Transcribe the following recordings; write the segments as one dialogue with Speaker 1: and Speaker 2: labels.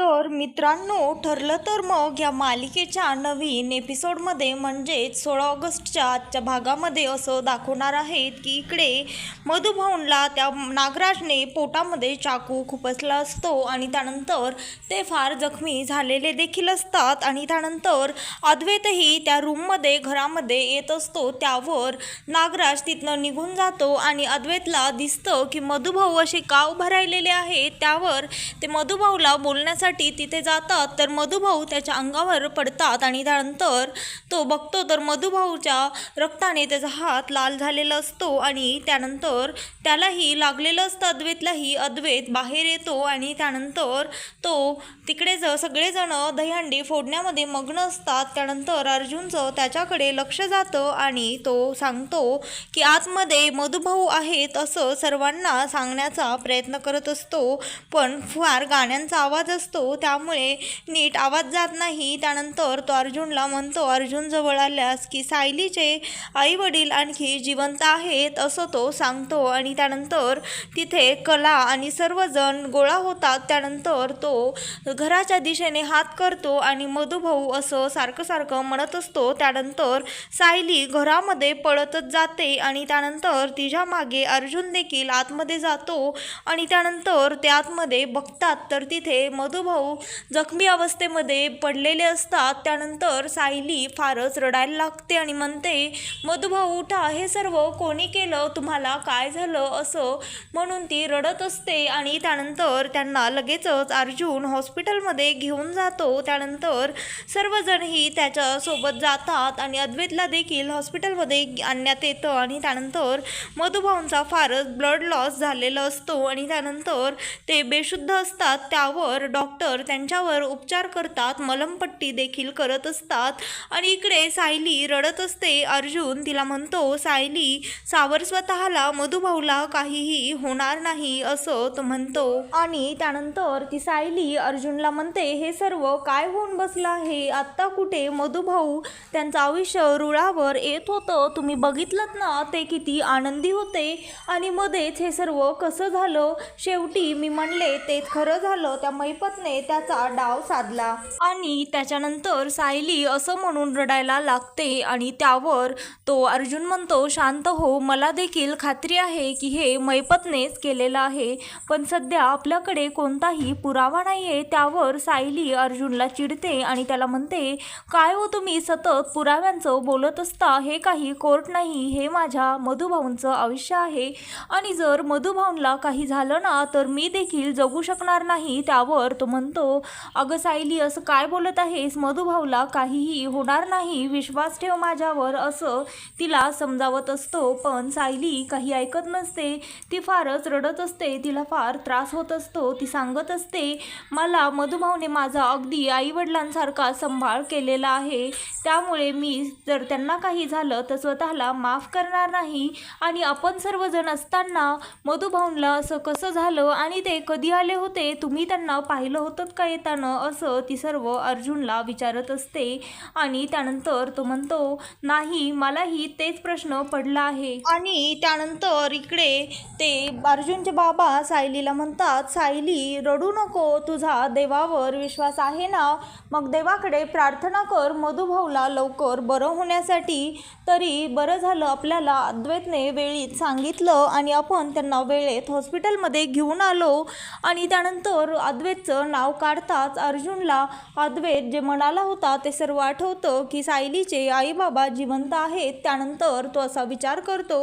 Speaker 1: तर मित्रांनो ठरलं तर मग या मालिकेच्या नवीन एपिसोडमध्ये म्हणजेच सोळा ऑगस्टच्या आजच्या भागामध्ये असं दाखवणार आहेत की इकडे मधुभाऊनला त्या नागराजने पोटामध्ये चाकू खुपसला असतो आणि त्यानंतर ते फार जखमी झालेले देखील असतात आणि त्यानंतर अद्वैतही त्या रूममध्ये घरामध्ये येत असतो. त्यावर नागराज तिथनं निघून जातो आणि अद्वैतला दिसतं की मधुभाऊ असे का उभा राहिलेले आहेत. त्यावर ते मधुभाऊला बोलण्यासाठी तिथे जातात तर मधुभाऊ त्याच्या अंगावर पडतात आणि त्यानंतर तो बघतो तर मधुभाऊच्या रक्ताने त्याचा हात लाल झालेला असतो आणि त्यानंतर त्यालाही लागलेलं असतं अद्वैतलाही अद्वैत बाहेर येतो आणि त्यानंतर तो तिकडे ज सगळेजण दहीहंडी फोडण्यामध्ये मग्न असतात. त्यानंतर अर्जुनचं त्याच्याकडे लक्ष जातं आणि तो सांगतो की आतमध्ये मधुभाऊ आहेत असं सर्वांना सांगण्याचा प्रयत्न करत असतो पण फार गाण्यांचा आवाज असतो त्यामुळे नीट आवाज जात नाही. त्यानंतर तो अर्जुनला म्हणतो अर्जुन जवळ आल्यास की सायलीचे आई वडील आणखी जिवंत आहेत असं तो सांगतो. आणि त्यानंतर तिथे कला आणि सर्वजण गोळा होतात. त्यानंतर तो घराच्या दिशेने हात करतो आणि मधुभाऊ असं सारखं सारखं म्हणत असतो. त्यानंतर सायली घरामध्ये पळतच जाते आणि त्यानंतर तिच्यामागे अर्जुन देखील आतमध्ये जातो. आणि त्यानंतर ते आतमध्ये बघतात. तर तिथे मधु मधुभाऊ जखमी अवस्थेमध्ये पडलेले असतात त्यानंतर सायली फारच रडायला लागते आणि म्हणते मधुभाऊ उठा हे सर्व कोणी केलं? तुम्हाला काय झालं? असं म्हणून ती रडत असते आणि त्यानंतर त्यांना लगेचच अर्जुन हॉस्पिटलमध्ये घेऊन जातो. त्यानंतर सर्वजणही त्याच्यासोबत जातात आणि अद्वैतला देखील हॉस्पिटलमध्ये आणण्यात येतं आणि त्यानंतर मधुभाऊंचा फारच ब्लड लॉस झालेला असतो आणि त्यानंतर ते बेशुद्ध असतात. त्यावर डॉक्टर त्यांच्यावर उपचार करतात मलमपट्टी देखील करत असतात. आणि इकडे सायली रडत असते. अर्जुन तिला म्हणतो सायली सावर स्वतःला मधुभाऊला काहीही होणार नाही असं तो म्हणतो. आणि त्यानंतर ती सायली अर्जुनला म्हणते हे सर्व काय होऊन बसलं आहे? आत्ता कुठे मधुभाऊ? त्यांचं आयुष्य रुळावर येत होतं. तुम्ही बघितलं ना ते किती आनंदी होते. आणि मध्येच हे सर्व कसं झालं? शेवटी मी म्हणले तेच खरं झालं. त्या मैपत मैपतने त्याचा डाव साधला. आणि त्याच्यानंतर सायली असं म्हणून रडायला लागते आणि त्यावर तो अर्जुन म्हणतो शांत हो मला देखील खात्री आहे की हे मैपतनेच केलेलं आहे. पण सध्या आपल्याकडे कोणताही पुरावा नाही आहे त्यावर सायली अर्जुनला चिडते आणि त्याला म्हणते काय हो तुम्ही सतत पुराव्यांचं बोलत असता? हे काही कोर्ट नाही. हे माझ्या मधुभाऊंचं आयुष्य आहे. आणि जर मधुभाऊंला काही झालं ना तर मी देखील जगू शकणार नाही. त्यावर तो म्हणतो अगं सायली असं काय बोलत आहेस? मधुभाऊला काहीही होणार नाही. विश्वास ठेव माझ्यावर. असं तिला समजावत असतो. पण सायली काही ऐकत नसते. ती फारच रडत असते. तिला फार त्रास होत असतो. ती सांगत असते मला मधुभाऊने माझा अगदी आईवडिलांसारखा सांभाळ केलेला आहे. त्यामुळे मी जर त्यांना काही झालं तर स्वतःला माफ करणार नाही. आणि आपण सर्वजण असताना मधुभाऊनला असं कसं झालं आणि ते कधी आले होते? तुम्ही त्यांना पाहिलं होतं का येताना असं ती सर्व अर्जुनला विचारत असते. आणि त्यानंतर तो म्हणतो नाही मलाही तेच प्रश्न पडला आहे. आणि त्यानंतर इकडे ते अर्जुनचे बाबा सायलीला म्हणतात सायली रडू नको तुझा देवावर विश्वास आहे ना? मग देवाकडे प्रार्थना कर मधुभाऊला लवकर बरं होण्यासाठी. तरी बरं झालं आपल्याला अद्वैतने वेळीत सांगितलं आणि आपण त्यांना वेळेत हॉस्पिटलमध्ये घेऊन आलो. आणि त्यानंतर अद्वैतचं नाव काढताच अर्जुनला अद्वैत जे म्हणाला होता ते सर्व आठवतं की सायलीचे आई बाबा जिवंत आहेत त्यानंतर तो असा विचार करतो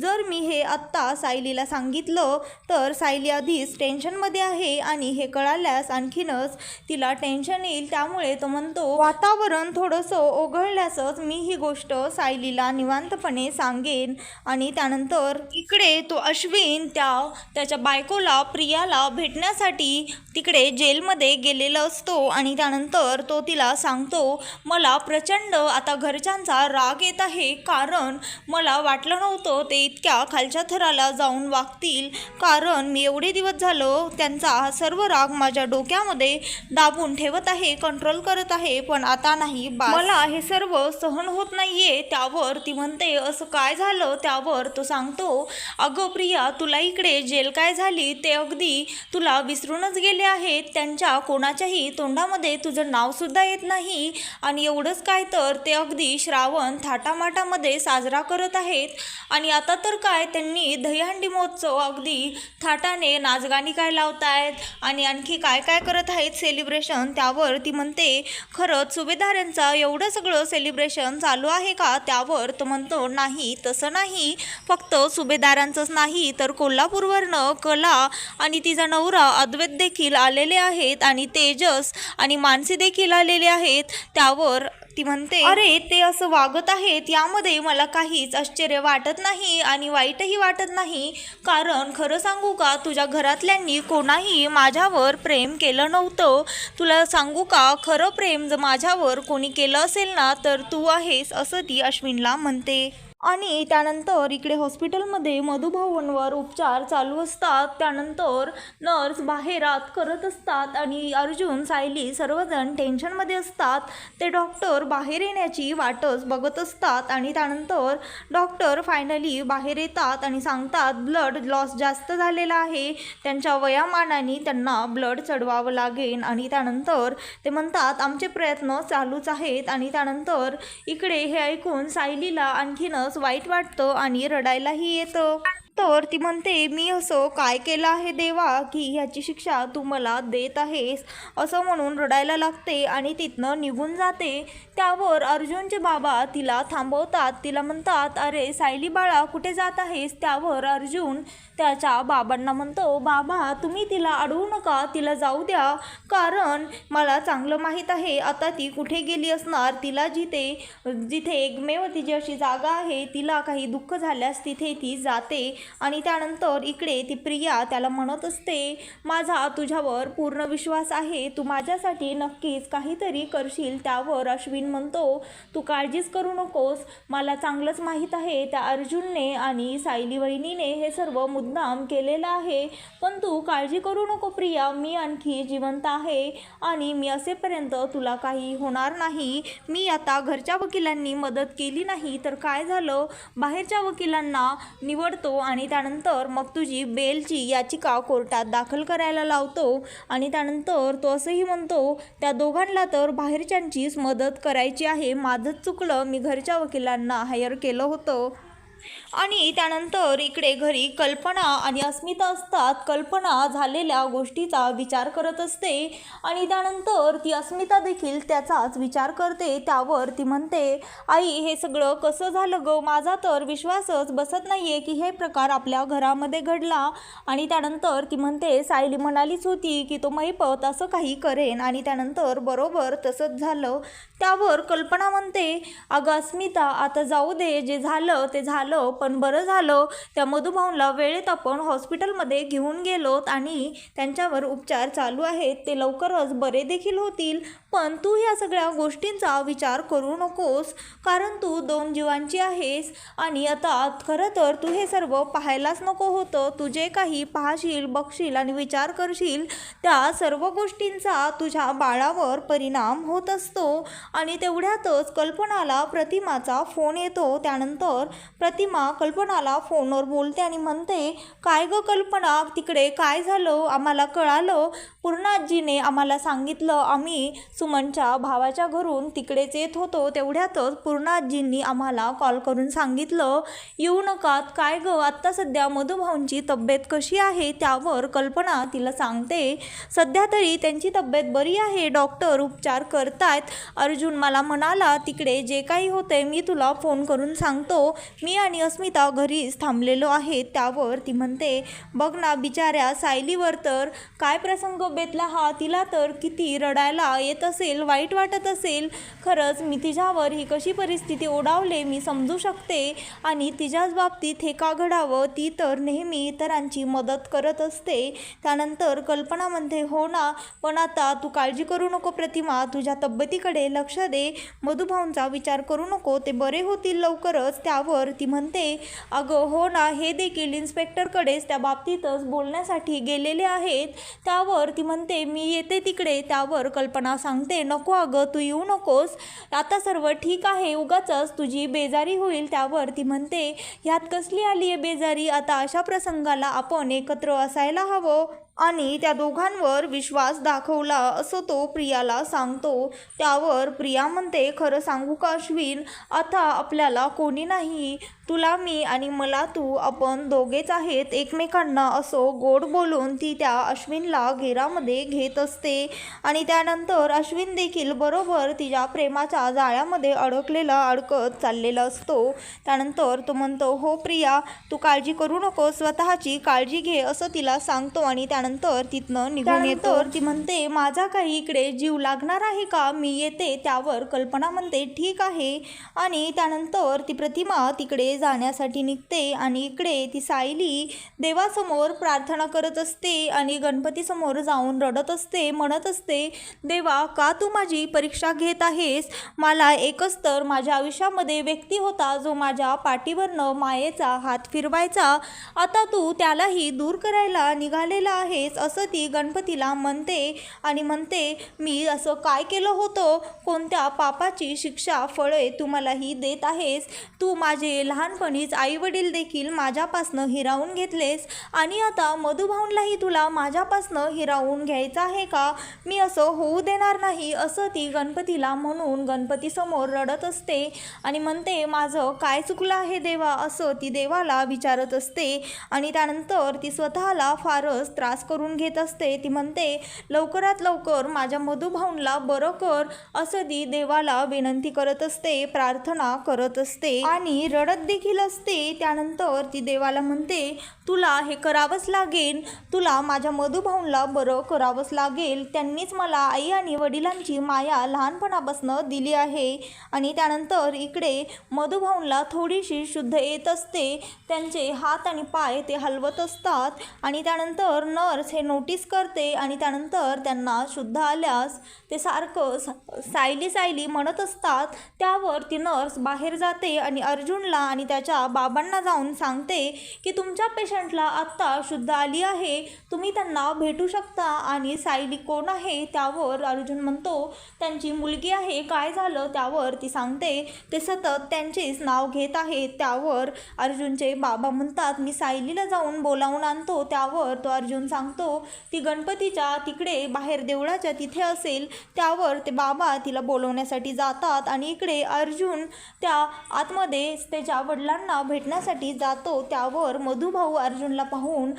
Speaker 1: जर मी हे आत्ता सायलीला सांगितलं तर सायली आधीच टेन्शनमध्ये आहे आणि हे कळाल्यास आणखीनच तिला टेन्शन येईल. त्यामुळे तो म्हणतो वातावरण थोडंसं ओघळल्यासच मी ही गोष्ट सायलीला निवांतपणे सांगेन. आणि त्यानंतर इकडे तो अश्विन त्या त्याच्या बायकोला प्रियाला भेटण्यासाठी तिकडे जे जेलमध्ये गेलेला असतो आणि त्यानंतर तो तिला सांगतो मला प्रचंड आता घरच्यांचा राग येत आहे कारण मला वाटलं नव्हतं ते इतक्या खालच्या थराला जाऊन वागतील. कारण मी एवढे दिवस झालं त्यांचा हा सर्व राग माझ्या डोक्यामध्ये दाबून ठेवत आहे कंट्रोल करत आहे पण आता नाही बा मला हे सर्व सहन होत नाहीये त्यावर ती म्हणते असं काय झालं? त्यावर तो सांगतो अगं प्रिया तुला इकडे जेल काय झाली? ते अगदी तुला विसरूनच गेले आहेत. त्यांच्या कोणाच्याही तोंडामध्ये तुझं नावसुद्धा येत नाही आणि एवढंच काय तर ते अगदी श्रावण थाटामाटामध्ये साजरा करत आहेत. आणि आता तर काय त्यांनी दहीहंडी महोत्सव अगदी थाटाने नाचगाणी काय लावतायत आणि आणखी काय काय करत आहेत सेलिब्रेशन त्यावर ती म्हणते खरंच सुभेदारांचं एवढं सगळं सेलिब्रेशन चालू आहे का? त्यावर तो म्हणतो नाही तसं नाही. फक्त सुभेदारांचंच नाही तर कोल्हापूरवरनं कला आणि तिचा नवरा अद्वैत देखील आलेले आहेत आणि तेजस आणि मानसी देखील आलेले आहेत. त्यावर ती म्हणते अरे ते असं वागत आहेत यामध्ये मला काहीच आश्चर्य वाटत नाही आणि वाईटही वाटत नाही. कारण खरं सांगू का तुझ्या घरातल्यांनी कोणाही माझ्यावर प्रेम केलं नव्हतं. तुला सांगू का खरं प्रेम जर माझ्यावर कोणी केलं असेल ना तर तू आहेस असं ती अश्विनला म्हणते. आणि त्यानंतर इकडे हॉस्पिटलमध्ये मधुभवनवर उपचार चालू असतात. त्यानंतर नर्स बाहेर आत करत असतात आणि अर्जुन सायली सर्वजण टेन्शनमध्ये असतात. ते डॉक्टर बाहेर येण्याची वाटच बघत असतात आणि त्यानंतर डॉक्टर फायनली बाहेर येतात आणि सांगतात ब्लड लॉस जास्त झालेला आहे. त्यांच्या वयामानाने त्यांना ब्लड चढवावं लागेल आणि त्यानंतर ते म्हणतात आमचे प्रयत्न चालूच आहेत. आणि त्यानंतर इकडे हे ऐकून सायलीला आणखीनच वाईट वाटतं आणि रडायलाही येतं. तर ती म्हणते मी असं काय केलं आहे देवा की ह्याची शिक्षा तू मला देत आहेस? असं म्हणून रडायला लागते आणि तिथनं निघून जाते. त्यावर अर्जुनचे बाबा तिला थांबवतात. तिला म्हणतात अरे सायली बाळा कुठे जात आहेस? त्यावर अर्जुन त्याच्या बाबांना म्हणतो बाबा तुम्ही तिला अडवू नका. तिला जाऊ द्या. कारण मला चांगलं माहीत आहे. आता ती कुठे गेली असणार? तिला जिथे जिथे एकमेव तिची अशी जागा आहे तिला काही दुःख झाल्यास तिथे ती जाते. आणि त्यानंतर इकडे ती प्रिया त्याला म्हणत असते माझा तुझ्यावर पूर्ण विश्वास आहे तू माझ्यासाठी नक्कीच काहीतरी करशील त्यावर अश्विन म्हणतो. तू काळजीच करू नकोस मला चांगलंच माहीत आहे त्या अर्जुनने आणि सायली वहिनीने हे सर्व मुद्दाम केलेलं आहे. पण तू काळजी करू नको प्रिया मी आणखी जिवंत आहे आणि मी असेपर्यंत तुला काही होणार नाही. मी आता घरच्या वकिलांनी मदत केली नाही तर काय झालं? बाहेरच्या वकिलांना निवडतो आणि आणि त्यानंतर मग तुझी बेलची याचिका कोर्टात दाखल करायला लावतो. आणि त्यानंतर तो असंही म्हणतो त्या दोघांना तर बाहेरच्यांचीच मदत करायची आहे. माझंच चुकलं मी घरच्या वकिलांना हायर केलं होतं. आणि त्यानंतर इकडे घरी कल्पना आणि अस्मिता असतात. कल्पना झालेल्या गोष्टीचा विचार करत असते आणि त्यानंतर ती अस्मिता देखील त्याचाच विचार करते. त्यावर ती म्हणते आई हे सगळं कसं झालं ग? माझा तर विश्वासच बसत नाही आहे की हे प्रकार आपल्या घरामध्ये घडला. आणि त्यानंतर ती म्हणते सायली म्हणालीच होती की तो मैपत असं काही करेन आणि त्यानंतर बरोबर तसंच झालं. त्यावर कल्पना म्हणते अगं अस्मिता आता जाऊ दे. जे झालं ते झालं. पण बरं झालं. त्या मधुभाऊंला वेळेत आपण हॉस्पिटलमध्ये घेऊन गेलोत आणि त्यांच्यावर उपचार चालू आहेत. ते लवकरच बरे देखील होतील. पण तू ह्या सगळ्या गोष्टींचा विचार करू नकोस कारण तू दोन जीवांची आहेस आणि आता खरं तर तू हे सर्व पाहायलाच नको होतं. तू जे काही पाहशील बघशील आणि विचार करशील त्या सर्व गोष्टींचा तुझ्या बाळावर परिणाम होत असतो. आणि तेवढ्यातच कल्पनाला प्रतिमाचा फोन येतो. त्यानंतर प्रतिमा कल्पनाला फोनवर बोलते आणि म्हणते काय गं कल्पना? तिकडे काय झालं? आम्हाला कळालं? पूर्णाजीने आम्हाला सांगितलं आम्ही सुमनच्या भावाच्या घरून तिकडेच येत होतो तेवढ्यातच पूर्णाजींनी आम्हाला कॉल करून सांगितलं येऊ नकात काय ग आत्ता सध्या मधुभाऊंची तब्येत कशी आहे? त्यावर कल्पना तिला सांगते. सध्या तरी त्यांची तब्येत बरी आहे डॉक्टर उपचार करतायत. अर्जुन मला म्हणाला तिकडे जे काही होते मी तुला फोन करून सांगतो. मी आणि अस्मिता घरीच थांबलेलो आहे. त्यावर ती म्हणते बघ ना बिचाऱ्या सायलीवर तर काय प्रसंग बेतला हा तिला तर किती रडायला येत असेल वाईट वाटत असेल खरंच मी तिच्यावर ही कशी परिस्थिती ओढावले मी समजू शकते आणि तिच्याच बाबतीत हे का घडावं ती तर नेहमी इतरांची मदत करत असते. त्यानंतर कल्पना म्हणते हो ना पण आता तू काळजी करू नको प्रतिमा तुझ्या तब्येतीकडे लक्ष दे. मधुभाऊंचा विचार करू नको ते बरे होतील लवकरच. त्यावर ती म्हणते अगं हो ना हे देखील इन्स्पेक्टरकडेच त्या बाबतीतच बोलण्यासाठी गेलेले आहेत. त्यावर ती म्हणते मी येते तिकडे. त्यावर कल्पना सांगते नको अगं तू येऊ नकोस. आता सर्व ठीक आहे उगाचच तुझी बेजारी होईल त्यावर. ती म्हणते ह्यात कसली आली आहे बेजारी? आता अशा प्रसंगाला आपण एकत्र असायला हवं. आणि त्या दोघांवर विश्वास दाखवला असं तो प्रियाला सांगतो. त्यावर प्रिया म्हणते खरं सांगू का अश्विन? आता आपल्याला कोणी नाही. तुला मी आणि मला तू आपण दोघेच आहेत एकमेकांना. असो गोड बोलून ती त्या अश्विनला घेरामध्ये घेत असते. आणि त्यानंतर अश्विन देखील बरोबर तिच्या प्रेमाच्या जाळ्यामध्ये अडकलेला अडकत चाललेला असतो. त्यानंतर तो म्हणतो हो प्रिया तू काळजी करू नको स्वतःची काळजी घे असं तिला सांगतो आणि त्यानंतर तिथनं निघून येतो. ती म्हणते माझा काही इकडे जीव लागणार आहे का? मी येते त्यावर कल्पना म्हणते ठीक आहे. आणि त्यानंतर ती प्रतिमा तिकडे जाण्यासाठी निघते आणि इकडे ती सायली देवासमोर प्रार्थना करत असते आणि गणपतीसमोर जाऊन रडत असते म्हणत असते देवा का तू माझी परीक्षा घेत आहेस? मला एकच तर माझ्या आयुष्यामध्ये व्यक्ती होता जो माझ्या पाठीवरनं मायेचा हात फिरवायचा. आता तू त्यालाही दूर करायला निघालेला आहेस असं ती गणपतीला म्हणते आणि म्हणते मी असं काय केलं होतं? कोणत्या पापाची शिक्षा फळे तू मलाही देत आहेस? तू माझे लहानपणीच आईवडील देखील माझ्यापासनं हिरावून घेतलेस आणि आता मधुभाऊनलाही तुला माझ्यापासनं हिरावून घ्यायचं आहे का? मी असं होऊ देणार नाही असं ती गणपतीला म्हणून गणपतीसमोर रडत असते आणि म्हणते माझं काय चुकलं आहे देवा? असं ती देवाला विचारत असते आणि त्यानंतर ती स्वतःला फारच त्रास करून घेत असते ती म्हणते लवकरात लवकर माझ्या मधुभाऊंला बरं कर असं ती देवाला विनंती करत असते प्रार्थना करत असते. आणि रडत देखील असते. त्यानंतर ती देवाला म्हणते तुला हे करावंच लागेल. तुला माझ्या मधुभाऊंला बरं करावंच लागेल. त्यांनीच मला आई आणि वडिलांची माया लहानपणापासून दिली आहे. आणि त्यानंतर इकडे मधुभाऊंला थोडीशी शुद्ध येत असते. त्यांचे हात आणि पाय ते हलवत असतात. आणि त्यानंतर न नर्स हे नोटीस करते आणि त्यानंतर त्यांना शुद्ध आल्यास ते सारखं सायली सायली म्हणत असतात. त्यावर ती नर्स बाहेर जाते आणि अर्जुनला आणि त्याच्या बाबांना जाऊन सांगते की तुमच्या पेशंटला आत्ता शुद्ध आली आहे. तुम्ही त्यांना भेटू शकता आणि सायली कोण आहे त्यावर अर्जुन म्हणतो त्यांची मुलगी आहे काय झालं? त्यावर ती सांगते. ते सतत त्यांचेच नाव घेत आहे त्यावर अर्जुनचे बाबा म्हणतात मी सायलीला जाऊन बोलावून आणतो. त्यावर तो अर्जुन सांगतो ती गणपतीच्या तिकडे बाहेर देवळाच्या तिथे असेल त्यावर ते बाबा तिला बोलवण्यासाठी जातात आणि इकडे अर्जुन त्या आतमध्ये त्याच्या वडिलांना भेटण्यासाठी जातो. त्यावर मधुभाऊ अर्जुनला पाहून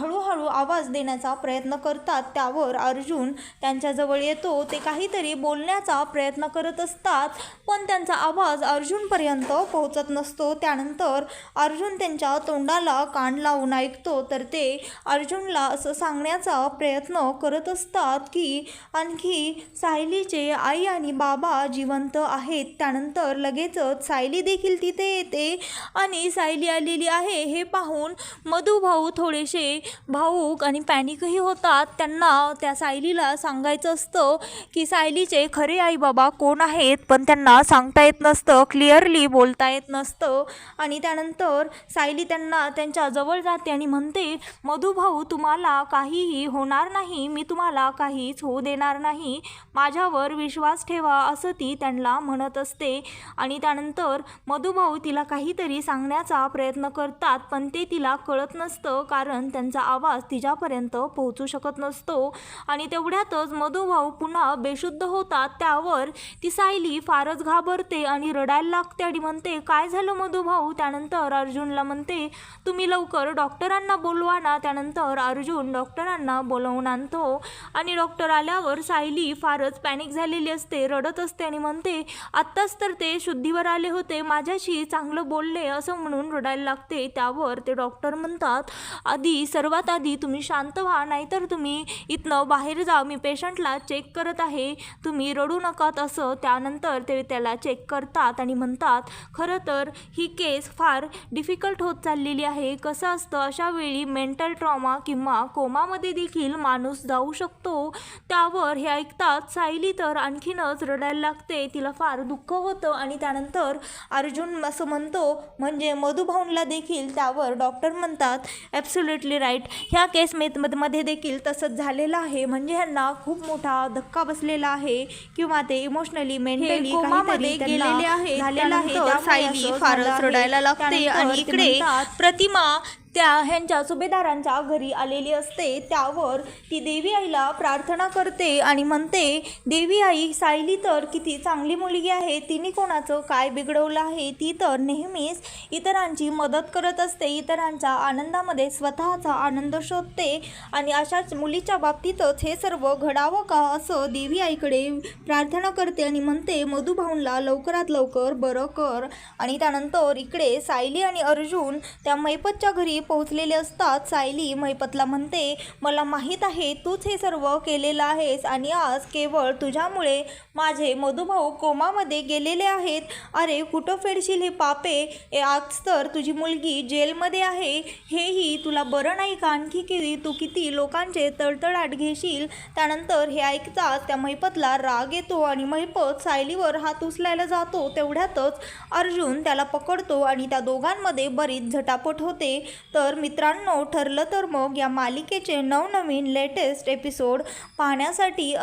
Speaker 1: हळूहळू आवाज देण्याचा प्रयत्न करतात. त्यावर अर्जुन त्यांच्याजवळ येतो. ते काहीतरी बोलण्याचा प्रयत्न करत असतात पण त्यांचा आवाज अर्जुनपर्यंत पोहोचत नसतो. त्यानंतर अर्जुन त्यांच्या तोंडाला कान लावून ऐकतो. तर ते अर्जुनला असं सांगण्याचा प्रयत्न करत असतात की आणखी सायलीचे आई आणि बाबा जिवंत आहेत. त्यानंतर लगेचच सायली देखील तिथे येते आणि सायली आलेली आहे. हे पाहून मधुभाऊ थोडेसे भाऊक आणि पॅनिकही होतात. त्यांना त्या सायलीला सांगायचं असतं की सायलीचे खरे आई बाबा कोण आहेत? पण त्यांना सांगता येत नसतं क्लिअरली बोलता येत नसतं. आणि त्यानंतर सायली त्यांना त्यांच्या जवळ जाते आणि म्हणते मधुभाऊ तुम्हाला काहीही होणार नाही मी तुम्हाला काहीच होऊ देणार नाही. माझ्यावर विश्वास ठेवा असं ती त्यांना म्हणत असते. आणि त्यानंतर मधुभाऊ तिला काहीतरी सांगण्याचा प्रयत्न करतात पण ते तिला कळत नसतं कारण त्यांचा आवाज तिच्यापर्यंत पोहोचू शकत नसतो. आणि तेवढ्यातच मधुभाऊ पुन्हा बेशुद्ध होतात. त्यावर ती सायली फारच घाबरते आणि रडायला लागते आणि म्हणते काय झालं मधुभाऊ? त्यानंतर अर्जुनला म्हणते तुम्ही लवकर डॉक्टरांना बोलवा ना. त्यानंतर अर्जुन डॉक्टरांना बोलवून आणतो. आणि डॉक्टर आल्यावर सायली फारच पॅनिक झालेली असते रडत असते आणि म्हणते आत्ताच तर ते शुद्धीवर आले होते माझ्याशी चांगलं बोलले असं म्हणून रडायला लागते. त्यावर ते डॉक्टर म्हणतात आधी सर्वात आधी तुम्ही शांत व्हा नाहीतर तुम्ही इथनं बाहेर जा मी पेशंटला चेक करत आहे. तुम्ही रडू नकात असं. त्यानंतर ते त्याला चेक करतात आणि म्हणतात खरं तर ही केस फार डिफिकल्ट होत चाललेली आहे. कसं असतं अशा वेळी मेंटल ट्रॉमा किंवा कोमामध्ये देखील माणूस जाऊ शकतो. त्यावर हे ऐकतात सायली तर आणखीनच रडायला लागते. तिला फार दुःख होतं आणि त्यानंतर अर्जुन असं म्हणतो म्हणजे मधुभाऊंला देखील त्यावर डॉक्टर म्हणतात ॲब्सोल्युटली राईट ह्या केस मध्ये देखील तसंच झालेलं आहे. म्हणजे ह्यांना खूप मोठा धक्का बसलेला आहे किंवा ते इमोशनली मेंटली
Speaker 2: कोमामध्ये
Speaker 1: गेलेले आहे
Speaker 2: झालेलं आहे.
Speaker 1: सायली फारच. रडायला लागते. आणि इकडे प्रतिमा त्या ह्यांच्या सुभेदारांच्या घरी आलेली असते. त्यावर ती देवी आईला प्रार्थना करते आणि म्हणते देवी आई सायली तर किती चांगली मुलगी आहे. तिने कोणाचं काय बिघडवलं आहे? ती तर नेहमीच इतरांची मदत करत असते. इतरांच्या आनंदामध्ये स्वतःचा आनंद शोधते आणि अशाच मुलीच्या बाबतीतच हे सर्व घडावं का? असं देवी आईकडे प्रार्थना करते आणि म्हणते मधुभाऊनला लवकरात लवकर बरं कर. आणि त्यानंतर इकडे सायली आणि अर्जुन त्या मैपतच्या घरी पोहोचलेले असतात. सायली महिपतला म्हणते मला माहीत आहे तूच हे सर्व केलेलं आहेस आणि आज केवळ तुझ्यामुळे माझे मधुभाऊ कोमामध्ये गेलेले आहेत. अरे कुठं फेडशील हे पापे? ए, आज तर तुझी मुलगी जेलमध्ये आहे. हेही तुला बरं नाही का? आणखी किती तू किती लोकांचे तळतळाट घेशील? त्यानंतर हे ऐकताच त्या महिपतला राग येतो आणि महिपत सायलीवर हात उचलायला जातो तेवढ्यातच अर्जुन त्याला पकडतो आणि त्या दोघांमध्ये बरीच झटापट होते. तर मित्रांनो ठरलं तर मग या मालिकेचे नवनवीन लेटेस्ट एपिसोड पाहण्यासाठी